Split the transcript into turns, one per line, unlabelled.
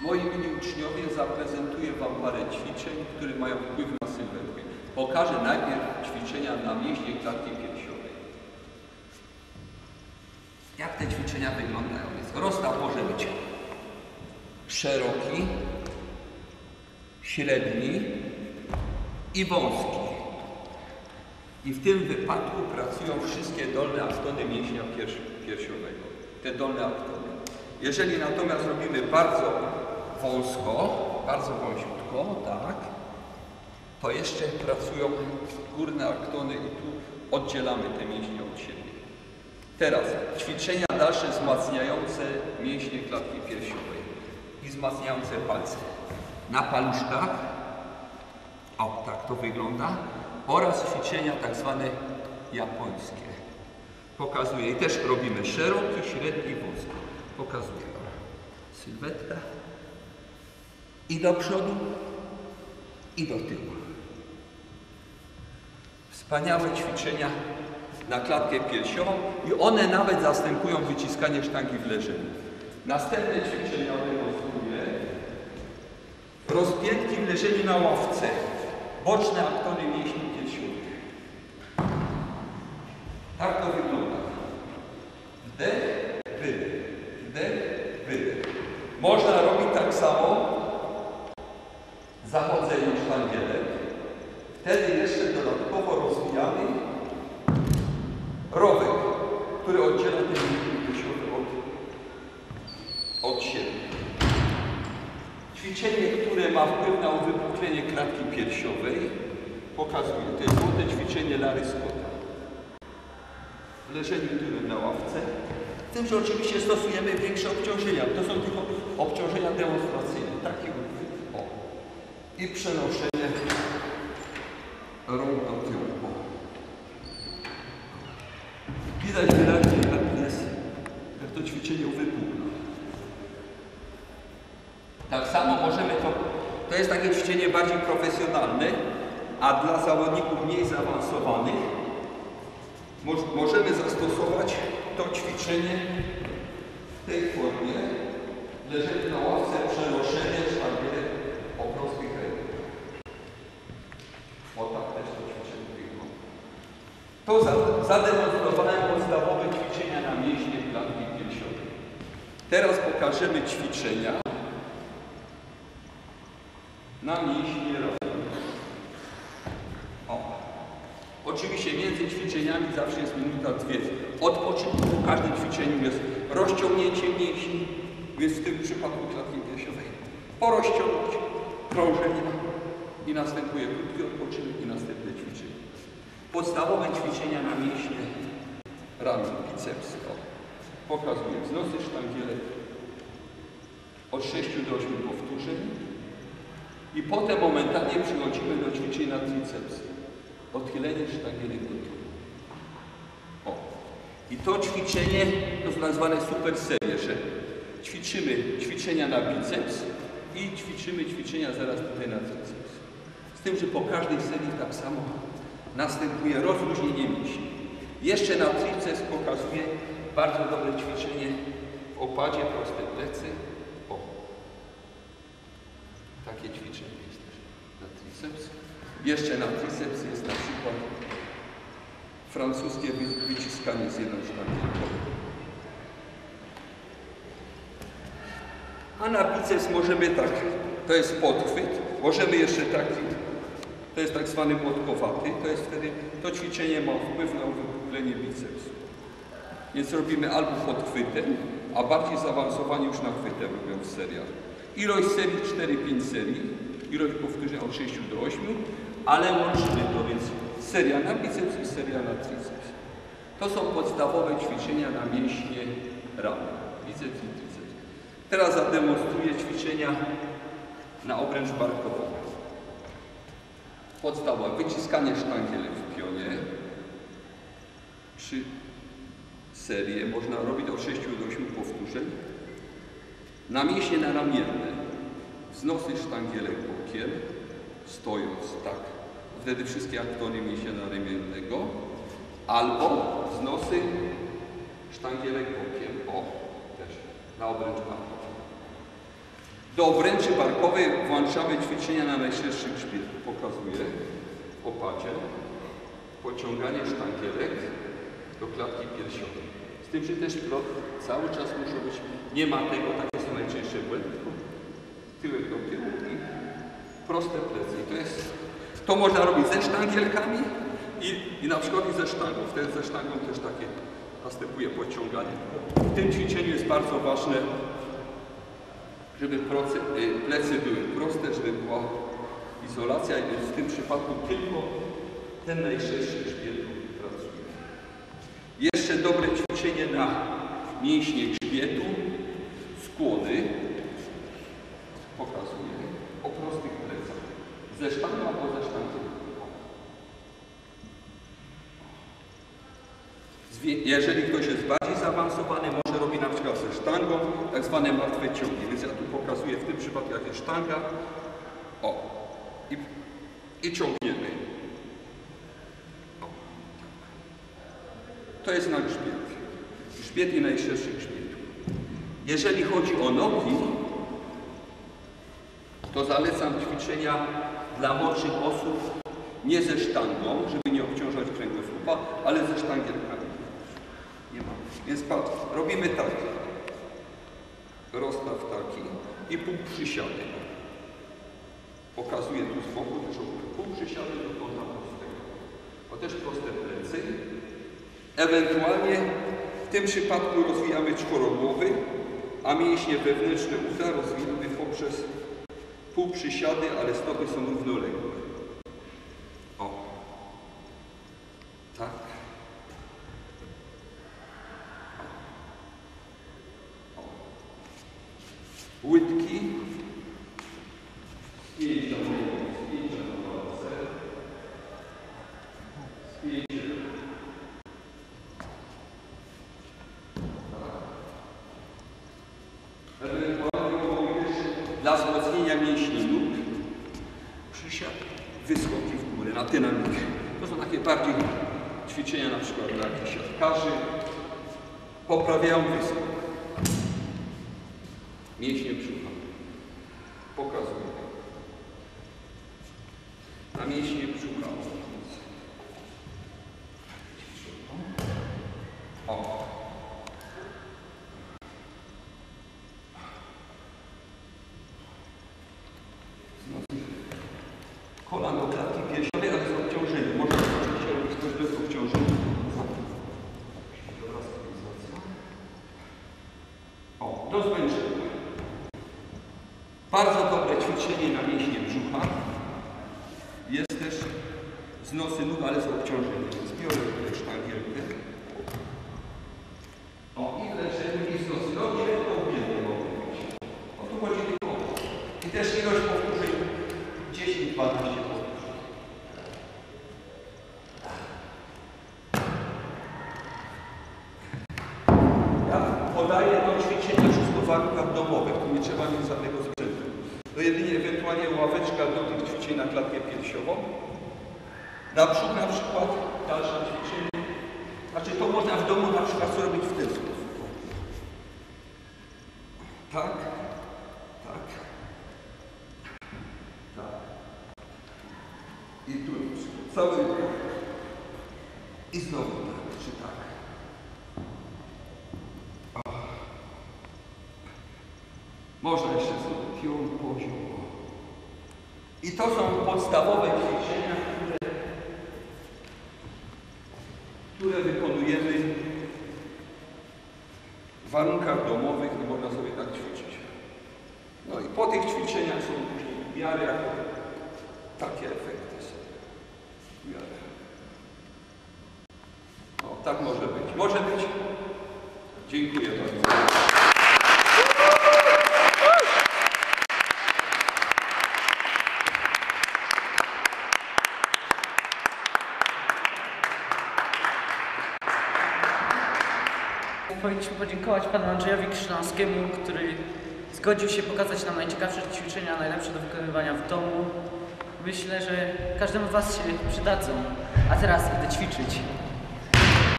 Moi mili uczniowie, zaprezentuję Wam parę ćwiczeń, które mają wpływ na sylwetkę. Pokażę najpierw ćwiczenia na mięśnie klatki piersiowej. Jak te ćwiczenia wyglądają? Rozstaw może być szeroki, średni i wąski. I w tym wypadku pracują wszystkie dolne aktony mięśnia piers- piersiowego. Te dolne aktony. Jeżeli natomiast robimy bardzo wąsko, bardzo wąsiutko, tak, to jeszcze pracują górne aktony i tu oddzielamy te mięśnie od siebie. Teraz ćwiczenia dalsze wzmacniające mięśnie klatki piersiowej i wzmacniające palce. Na paluszkach, o tak to wygląda, oraz ćwiczenia tak zwane japońskie. Pokazuję i też robimy szeroki, średni, wąski. Pokazuję. Sylwetka i do przodu i do tyłu. Wspaniałe ćwiczenia na klatkę piersiową i one nawet zastępują wyciskanie sztangi w leżeniu. Następne ćwiczenia demonstruję. Rozpiętki w leżeniu na ławce. Boczne aktony mięśni piersiowych. Tak to wygląda. Wdech, wydech, wdech, wydech. Można robić tak samo zachodzeniem sztangielek. Wtedy jeszcze dodatkowo rozwijamy rowek, który oddziela ten piersiowy od, od siebie. Ćwiczenie, które ma wpływ na uwypuklenie klatki piersiowej, pokazuję. To jest złote ćwiczenie Larry Scotta. W leżeniu tyłem na ławce. Z tym, że oczywiście stosujemy większe obciążenia. To są tylko obciążenia demonstracyjne. I przenoszenie rąk do tyłu. Widać wyraźnie, jak jest, jak to ćwiczenie uwypukla. Tak samo możemy to, to jest takie ćwiczenie bardziej profesjonalne, a dla zawodników mniej zaawansowanych moż- możemy zastosować to ćwiczenie w tej formie. Leżeć na ławce, przenoszenie sztangielek o prostych rękach. O tak też to ćwiczenie wygląda. To za, zademonstrowałem podstawowe ćwiczenia na mięśnie klatki piersiowej. Teraz pokażemy ćwiczenia na mięśnie ramion. O. Oczywiście między ćwiczeniami zawsze jest minuta, dwie. Odpoczynku po każdym ćwiczeniu jest rozciągnięcie mięśni, więc w tym przypadku klatki piersiowej porozciągnąć, krążenie i następuje krótki odpoczynek i następne ćwiczenie. Podstawowe ćwiczenia na mięśnie ramion, biceps. O. Pokazuję wznosy sztangielek od 6 do 8 powtórzeń. I potem momentalnie przechodzimy do ćwiczeń na. Odchylenie sztangielek do tyłu. O. I to ćwiczenie to są nazwane super serie, że ćwiczymy ćwiczenia na biceps i ćwiczymy ćwiczenia zaraz tutaj na triceps. Z tym, że po każdej serii tak samo następuje rozluźnienie mięśni. Jeszcze na triceps pokazuję bardzo dobre ćwiczenie w opadzie, proste plecy. O. Takie ćwiczenie jest też na triceps. Jeszcze na triceps jest na przykład francuskie wy- wyciskanie z jedną sztangielką. A na biceps możemy tak, to jest podchwyt, możemy jeszcze taki, to jest tak zwany podkowaty, to jest wtedy, to ćwiczenie ma wpływ na uwypuklenie bicepsu. Więc robimy albo podchwytem, a bardziej zaawansowani już na chwytem robią w seriach. Ilość serii 4-5 serii, ilość powtórzeń od 6 do 8, ale łączymy to, więc seria na biceps i seria na triceps. To są podstawowe ćwiczenia na mięśnie ramion, biceps i triceps. Teraz zademonstruję ćwiczenia na obręcz barkową. Podstawa, wyciskanie sztangielek w pionie. Trzy serie można robić od 6 do 8 powtórzeń. Na mięśnie naramienne. Wznosy sztangielek bokiem, stojąc tak. Wtedy wszystkie aktony mięśnia naramiennego. Albo wznosy sztangielek bokiem. O, też na obręcz barkową. Do obręczy barkowej włączamy ćwiczenia na najszerszy grzbiet. Pokazuję w opadzie. Pociąganie sztangielek do klatki piersiowej. Z tym, że też plot cały czas muszą być, nie ma tego, takie są najczęstsze błędy, tylko tyłek do tyłu i proste plecy. I to jest, to można robić ze sztangielkami i, i na przykład i ze sztangą. Wtedy ze sztangą też takie następuje podciąganie. W tym ćwiczeniu jest bardzo ważne, żeby y, plecy były proste, żeby była izolacja i w tym przypadku tylko ten najszerszy grzbiet pracuje. Jeszcze dobre ćwiczenie na mięśnie grzbietu, skłony. Pokazuję. O prostych plecach. Ze sztangą albo ze sztangą. Jeżeli ktoś jest bardziej zaawansowany, może robi na przykład ze sztangą tak zwane martwe ciągi. Więc ja tu pokazuję w tym przypadku, jak jest sztanga. O. I, i ciągniemy. O, tak. To jest na grzbiet. Grzbiet i najszerszy grzbiet. Jeżeli chodzi o nogi, to zalecam ćwiczenia dla młodszych osób nie ze sztangą, żeby nie obciążać kręgosłupa, ale ze sztangielkami. Więc patrz, robimy tak. Rozstaw taki i pół przysiady. Pokazuję tu z boku pół przysiady do kąta prostego. O też proste plecy. Ewentualnie w tym przypadku rozwijamy czworogłowy, a mięśnie wewnętrzne uda rozwijamy poprzez pół przysiady, ale stopy są równoległe. O. Tak. O. Łydki. Spięcia do spięcia do palce. Spięcie. Ewentualnie mogą też dla wzmocnienia mięśni nóg przysiad, wyskoki w górę na dynamikę. To są takie bardziej ćwiczenia na przykład dla jakichś siatkarzy. Poprawiają wyskok. Mięśnie brzucha. Pokazuję. Na mięśnie brzucha. O. kolano klatki piersiowej, ale z obciążeniem. Można oczywiście robić też bez obciążenia. O, do zmęczenia. Bardzo dobre ćwiczenie na mięśnie brzucha. Jest też znosy nóg, ale z obciążeniem. Więc biorę tutaj sztangielkę. O, i leżenie i znosy. No nie, to uwielbiam mogę robić. O tu chodzi tylko. I też ilość powtórzeń 10-12 powtórzeń. Ja podaję to ćwiczenie wszystko w warunkach domowych, tu nie trzeba mieć żadnego sprzętu. To jedynie ewentualnie ławeczka do tych ćwiczeń na klatkę piersiową. Naprzód na przykład dalsze ćwiczenie. Znaczy to można w domu na przykład zrobić w ten sposób. Tak, tak, tak. I tu cały ruch. I znowu tak, czy tak. O. Można jeszcze sobie pion, poziom. o. I to są podstawowe ćwiczenia, które, które wykonujemy w warunkach domowych i można sobie tak ćwiczyć. No i po tych ćwiczeniach są później jako takie efekty są. W miarę. O, tak może być. Może być. Dziękuję bardzo.
Powinniśmy podziękować panu Andrzejowi Krzyżanskiemu, który zgodził się pokazać nam najciekawsze ćwiczenia, najlepsze do wykonywania w domu. Myślę, że każdemu z was się przydadzą. A teraz idę ćwiczyć.